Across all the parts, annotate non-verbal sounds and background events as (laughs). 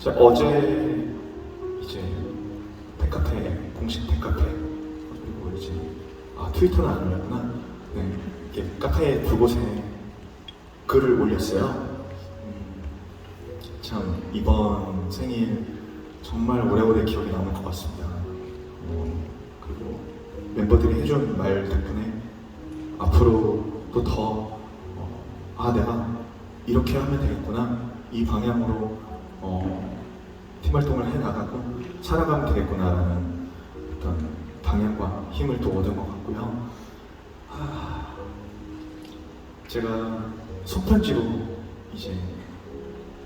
자, 어제 이제 팬카페 공식 팬카페 그리고 이제 아 트위터는 안 올렸구나. 네, 이렇게 카페 두 곳에 글을 올렸어요. 음, 참 이번 생일 정말 오래오래 기억에 남을 것 같습니다. 어, 그리고 멤버들이 해준 말 덕분에 앞으로도 더 어, 아 내가 이렇게 하면 되겠구나 이 방향으로 어, 팀 활동을 해 나가고 살아가면 되겠구나라는 어떤 방향과 힘을 또 얻은 것 같고요. 아, 제가 손편지로 이제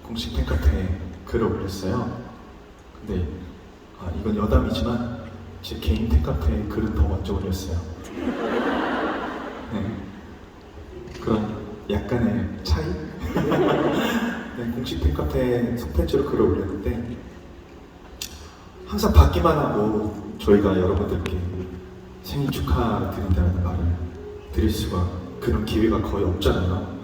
공식 팬카페에 글을 올렸어요. 근데 아, 이건 여담이지만 제 개인 팬카페에 글은 더 먼저 올렸어요. 네. 그런 약간의 차이? (laughs) 네, 공식 팬카페에 손편지로 글을 올렸는데 항상 받기만 하고 저희가 여러분들께 생일 축하드린다는 말을 드릴 수가 그런 기회가 거의 없잖아요.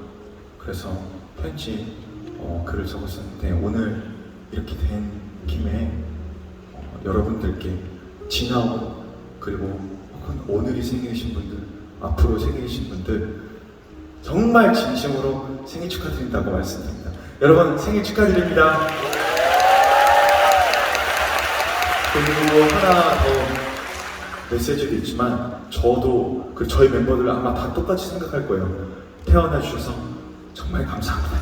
그래서 편지 어, 글을 적었었는데 오늘 이렇게 된 김에 어, 여러분들께 지나고 그리고 혹은 오늘이 생일이신 분들 앞으로 생일이신 분들 정말 진심으로 생일 축하드린다고 말씀드립니다. 여러분 생일 축하드립니다. 그리고 하나 더 메시지도 있지만 저도 그 저희 멤버들 아마 다 똑같이 생각할 거예요. 태어나 주셔서 정말 감사합니다.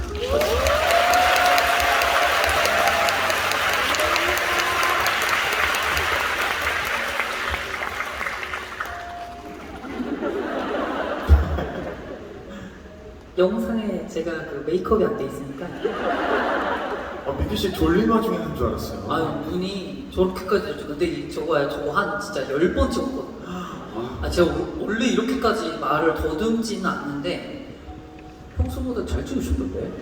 영상에 제가 그 메이크업이 안 돼 있으니까 어, 민규 씨 졸린 와중에 한 줄 알았어요. 아유 눈이 저렇게까지 됐죠. 근데 이- 저거야 저거 한 진짜 열 번 찍었거든요. 아, 아 제가 원래 이렇게까지 말을 더듬지는 않는데 평소보다 잘 찍으셨던데?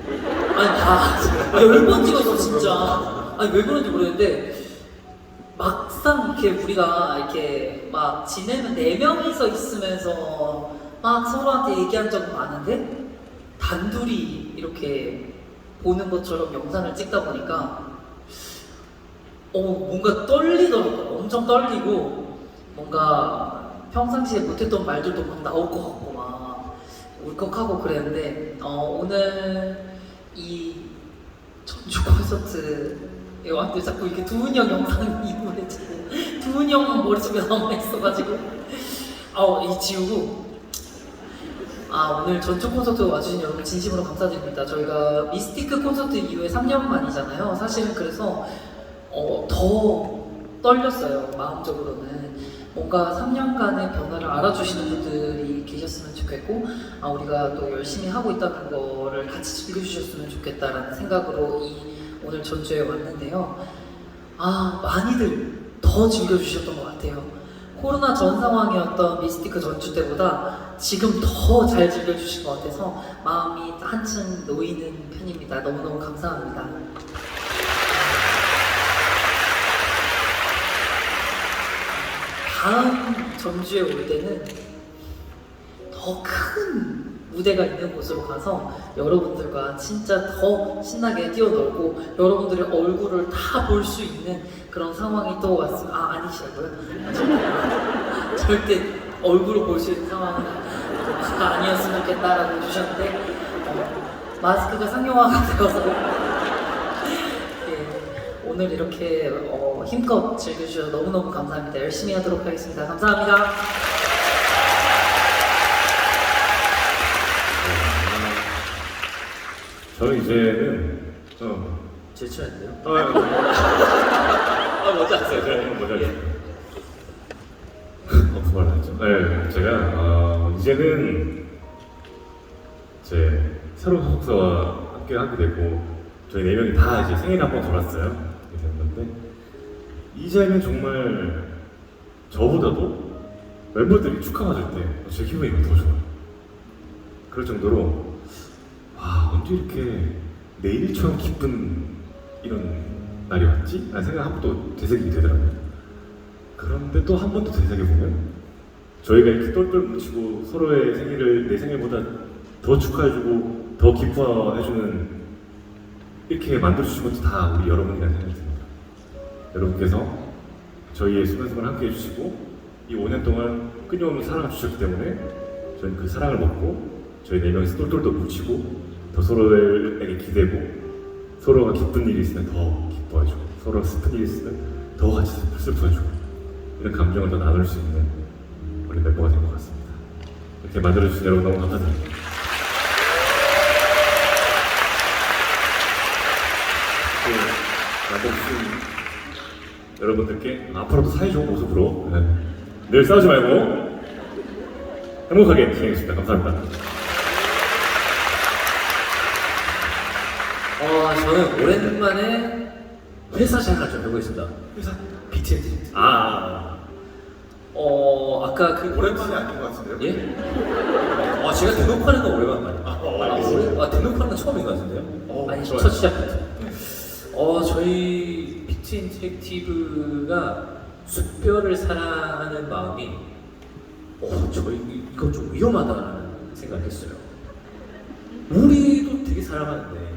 아니 다열번 찍었어 진짜. 아니 왜 그런지 모르겠는데 막상 이렇게 우리가 이렇게 막 지내면 네 명이서 있으면서 막 서로한테 얘기한 적은 많은데 단둘이 이렇게 보는 것처럼 영상을 찍다 보니까 어 뭔가 떨리더라고요. 엄청 떨리고 뭔가 평상시에 못했던 말들도 막 나올 것 같고 막 울컥하고 그랬는데 어, 오늘 이 전주 콘서트에 왔는데 자꾸 이렇게 두훈 형 영상이 눈에 지고 두훈 형만 머릿속에 남아 있어가지고 아이 지우고 아 오늘 전주 콘서트 와주신 여러분 진심으로 감사드립니다. 저희가 미스티크 콘서트 이후에 3년 만이잖아요. 사실은 그래서 어, 더 떨렸어요 마음적으로는 뭔가 3년간의 변화를 알아주시는 분들이 계셨으면 좋겠고 아, 우리가 또 열심히 하고 있다는 거를 같이 즐겨주셨으면 좋겠다라는 생각으로 이 오늘 전주에 왔는데요 아 많이들 더 즐겨주셨던 것 같아요 코로나 전 상황이었던 미스티크 전주 때보다 지금 더 잘 즐겨주신 것 같아서 마음이 한층 놓이는 편입니다. 너무너무 감사합니다. 다음 전주에 올 때는 더 큰 무대가 있는 곳으로 가서 여러분들과 진짜 더 신나게 뛰어놀고 여러분들의 얼굴을 다 볼 수 있는 그런 상황이 또 왔으면 아 아니시라고요? (laughs) 절대 얼굴을 볼 수 있는 상황은 아니었으면 좋겠다라고 해주셨는데 어, 마스크가 상용화가 되어서 (laughs) 예, 오늘 이렇게 어, 힘껏 즐겨주셔서 너무너무 감사합니다. 열심히 하도록 하겠습니다. 감사합니다. 저는 이제는 좀 제출했는데요? 아, 아 먼저 하세요. 제가 이거 먼저 할게요. 어, 그말 하죠. 네, 제가 어, 이제는 제 새로운 소속사와 함께 하게 되고 저희 네 명이 다 이제 생일 한번 돌았어요. 이렇게 됐는데 이제는 정말 저보다도 멤버들이 축하 받을 때제 기분이 더 좋아요. 그럴 정도로 와 언제 이렇게 내일처럼 기쁜 이런 날이 왔지? 라는 생각 한번또 되새기게 되더라고요. 그런데 또 한번더 되새겨보면 저희가 이렇게 똘똘 뭉치고 서로의 생일을 내 생일보다 더 축하해주고 더 기뻐해주는 이렇게 만들어주신 것도 다 우리 여러분이라는 생각이 듭니다. 여러분께서 저희의 수면승을 함께 해주시고 이 5년 동안 끊임없는 사랑을 주셨기 때문에 저희는 그 사랑을 먹고 저희 네 명이서 똘똘 더 뭉치고 더 서로에게 기대고 서로가 기쁜 일이 있으면 더 기뻐해주고 서로가 슬픈 일이 있으면 더 같이 슬퍼해주고 이런 감정을 더 나눌 수 있는 우리 멤버가 된 것 같습니다. 이렇게 만들어주신 여러분 너무 감사드립니다. 또 만들어주신 여러분들께 앞으로도 사이좋은 모습으로 네, 늘 싸우지 말고 행복하게 진행했습니다. 감사합니다. 어, 저는 오랜만에 회사 생활을 좀 해보겠습니다. 회사 BTS. 아, 어, 아까 그 오랜만에 아닌 것 같은데요? 예? 아, 제가 대놓고 하는 건 오랜만이에요. 아, 어, 아, 알겠습니다. 아, 대놓고 하는 건 처음인 것 같은데요? 어, 아니, 좋아요. 첫 시작부터. 어, 저희 비트 인터랙티브가 숲별을 사랑하는 마음이 어, 저희 이거 좀 위험하다는 생각을 했어요. 우리도 되게 사랑하는데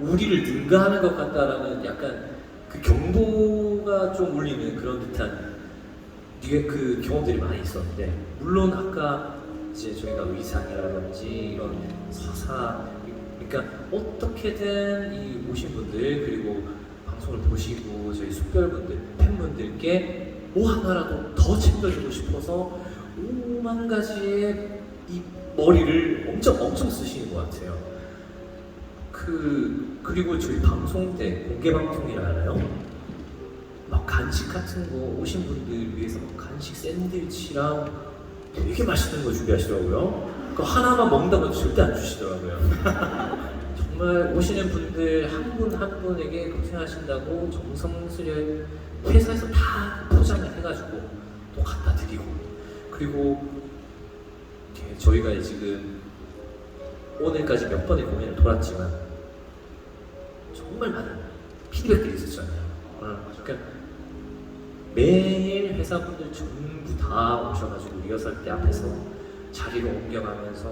우리를 능가하는 것 같다라는 약간 그 경보가 좀 울리는 그런 듯한 뒤에 그 경험들이 많이 있었는데 물론 아까 이제 저희가 의상이라든지 이런 서사 그러니까 어떻게든 이 오신 분들 그리고 방송을 보시고 저희 숙별분들 팬분들께 뭐 하나라도 더 챙겨주고 싶어서 오만 가지의 이 머리를 엄청 엄청 쓰시는 것 같아요. 그 그리고 저희 방송 때 공개 방송이라 하나요? 막 간식 같은 거 오신 분들 위해서 막 간식 샌드위치랑 되게 맛있는 거 준비하시더라고요. 그 하나만 먹는다고 절대 안 주시더라고요. (laughs) 정말 오시는 분들 한분한 분에게 고생하신다고 정성스레 회사에서 다 포장을 해가지고 또 갖다 드리고 그리고 저희가 지금 오늘까지 몇 번의 공연을 돌았지만 정말 많은 피드백들이 있었잖아요. 어, 그러니까 매일 회사분들 전부 다 오셔가지고 리허설 때 앞에서 자리를 옮겨가면서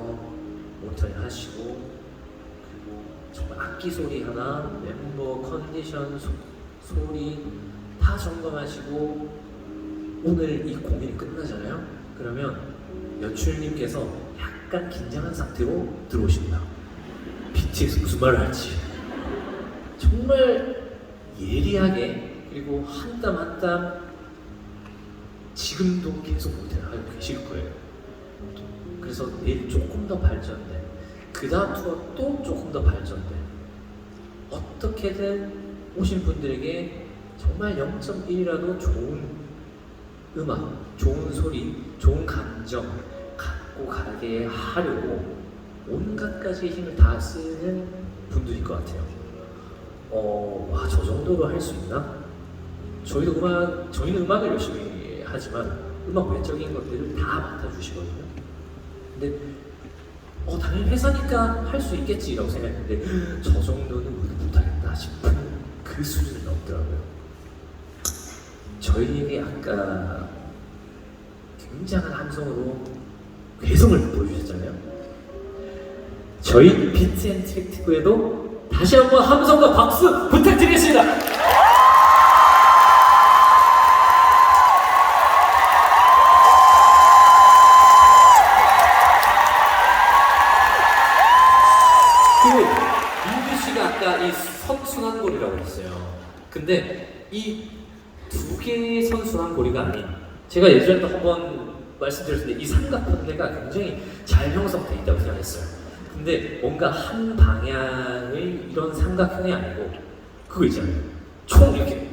모니터링 하시고 그리고 정말 악기 소리 하나, 멤버 컨디션 소, 소리 다 점검하시고 오늘 이 공연이 끝나잖아요. 그러면 연출님께서 약간 긴장한 상태로 들어오십니다. BTS 무슨 말을 할지 정말 예리하게 그리고 한 땀 한땀 지금도 계속 모델을 하고 계실 거예요. 그래서 내일 조금 더 발전돼. 그 다음 투어 또 조금 더 발전돼. 어떻게든 오신 분들에게 정말 0.1이라도 좋은 음악, 좋은 소리, 좋은 감정 갖고 가게 하려고 온갖 가지의 힘을 다 쓰는 분들일 것 같아요. 어, 와, 저 정도로 할 수 있나? 저희도 음악, 저희는 음악을 열심히 하지만 음악 외적인 것들을 다 맡아주시거든요. 근데 어, 당연히 회사니까 할 수 있겠지라고 생각했는데 저 정도는 우리도 못하겠다 싶은 그 수준이 넘더라고요. 저희에게 아까 굉장한 함성으로 괴성을 보여주셨잖아요. 저희 비트 앤 트랙티브에도 다시 한번 함성과 박수 부탁드리겠습니다. 근데 이 두 개의 선순환고리가 아닌 제가 예전에도 한번 말씀드렸는데 이 삼각형대가 굉장히 잘 형성되어 있다고 생각했어요. 근데 뭔가 한 방향의 이런 삼각형이 아니고 그거 있잖아요. 총 이렇게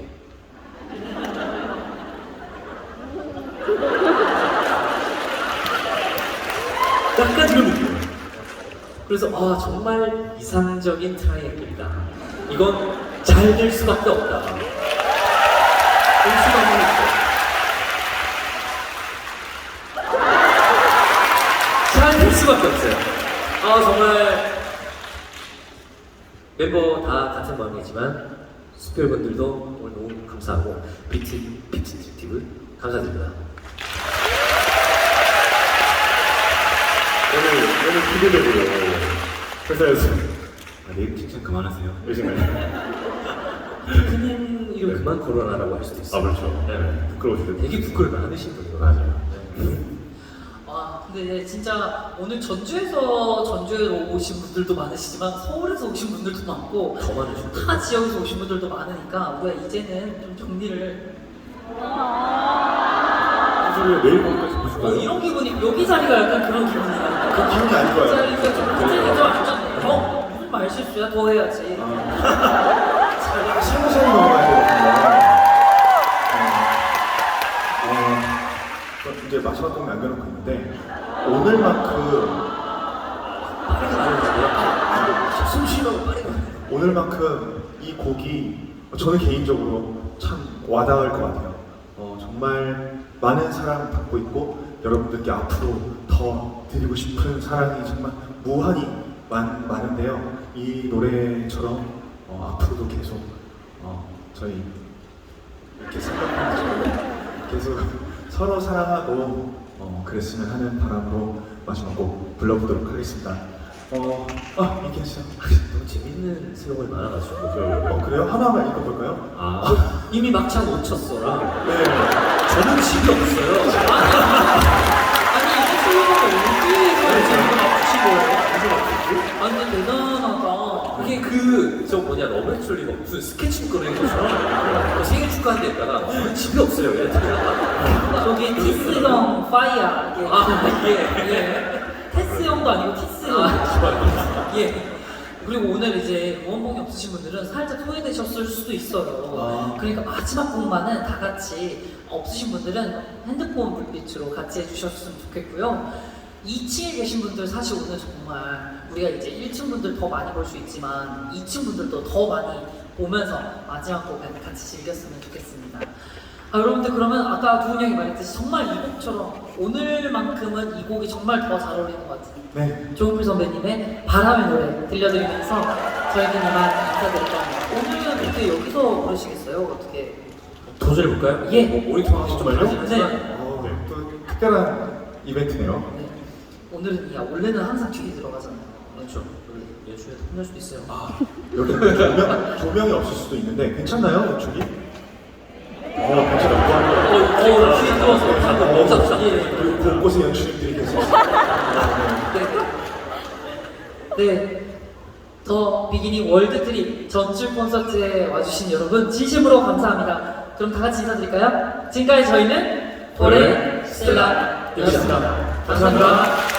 약간 이런 느낌. 그래서 아 정말 이상적인 트라이앵글이다. 이건 잘 될 수밖에 없다. 될 수밖에 없다. 잘될 수밖에 없어요. 아 정말 멤버 다 같은 마음이지만 숙별분들도 오늘 너무 감사하고 비트 비트 디티브 감사드립니다. 오늘 오늘 기대되고요. 회사에서 아, 네임 칭찬 그만하세요. 해. 큰 이름 그만 걸어라라고 할 수도 아 있어요. 그렇죠. 네. 부끄러우실 때. 되게 부끄러움 많으신 분이에요. 맞아요. 아 근데 진짜 오늘 전주에서 전주에 오신 분들도 많으시지만 서울에서 오신 분들도 많고 더 많으신. 타 지역에서 오신 분들도 많으니까 우리가 이제는 좀 정리를 거기까지 어, 보실까요? 이런 기분이 여기 자리가 약간 그런 기분이야. 그 기분이 안 좋아요. 자리가 좀 좀안 좋네. 어 말 실수야? 더 해야지. 아, (laughs) 실무실로 넘어가야. 어, 저 이제 마지막 곡 남겨놓고 있는데 오늘만큼 말해주세요. 숨 쉬라고 말해요. 오늘만큼 이 곡이 저는 개인적으로 참 와닿을 것 같아요. 어, 정말 많은 사랑 받고 있고 여러분들께 앞으로 더 드리고 싶은 사랑이 정말 무한히 많, 많은데요. 이 노래처럼 어, 앞으로도 계속 어, 저희 이렇게 생각하면서 계속 서로 사랑하고 어, 그랬으면 하는 바람으로 마지막 곡 불러보도록 하겠습니다. 어, 아, 이렇게 하시죠. 너무 재밌는 슬로건이 많아가지고. 어, 그래요? 하나만 읽어볼까요? 아, 이미 막창 못 쳤어라. 네. 저는 집이 없어요. (laughs) 아니 이게 슬로건을 어디에서 지금 맞추신 거예요? 아니 근데 대단하다. 이게 그, 저 러브 액츄얼리가 무슨 스케치북 그리는 것처럼 뭐 생일 축하하는 데 있다가 집이 없어요. 이랬더니 저기 티스 형 파이야. 이게. 아, 예. 예. 테스 형도 아니고 티스 형. 예. 그리고 오늘 이제 보험봉이 없으신 분들은 살짝 소외되셨을 수도 있어요. 아. 그러니까 마지막 곡만은 다 같이 없으신 분들은 핸드폰 불빛으로 같이 해주셨으면 좋겠고요. 2층에 계신 분들 사실 오늘 정말 우리가 이제 1층 분들 더 많이 볼 수 있지만 2층 분들도 더 많이 보면서 마지막 곡 같이 즐겼으면 좋겠습니다. 아, 여러분들 그러면 아까 두훈 형이 말했듯이 정말 이 곡처럼 오늘만큼은 이 곡이 정말 더 잘 어울리는 것 같아요. 네. 조은필 선배님의 바람의 노래 들려드리면서 저희는 이만 인사드릴까 합니다. 오늘은 어떻게 여기서 부르시겠어요? 어떻게? 도전해볼까요? 예. 뭐 모니터 하시 좀 정말요? 하시지만 어, 네. 또 특별한 이벤트네요. 네. 오늘은 야 원래는 항상 뒤에 들어가잖아요. 그렇죠. 우리 연출에 혼날 수도 있어요. 아, 여기 조명, 조명이 없을 수도 있는데 괜찮나요, 저기? 어, 괜찮아요. 어, 어, 뒤에 들어와서 방금 멈춰. 예. 그리고 곳곳에 연출들이 계세요. 네. 네. 더 비기닝 월드 트립 전주 콘서트에 와주신 여러분 진심으로 감사합니다. 그럼 다 같이 인사드릴까요? 지금까지 저희는 도레 스텔라였습니다. 감사합니다.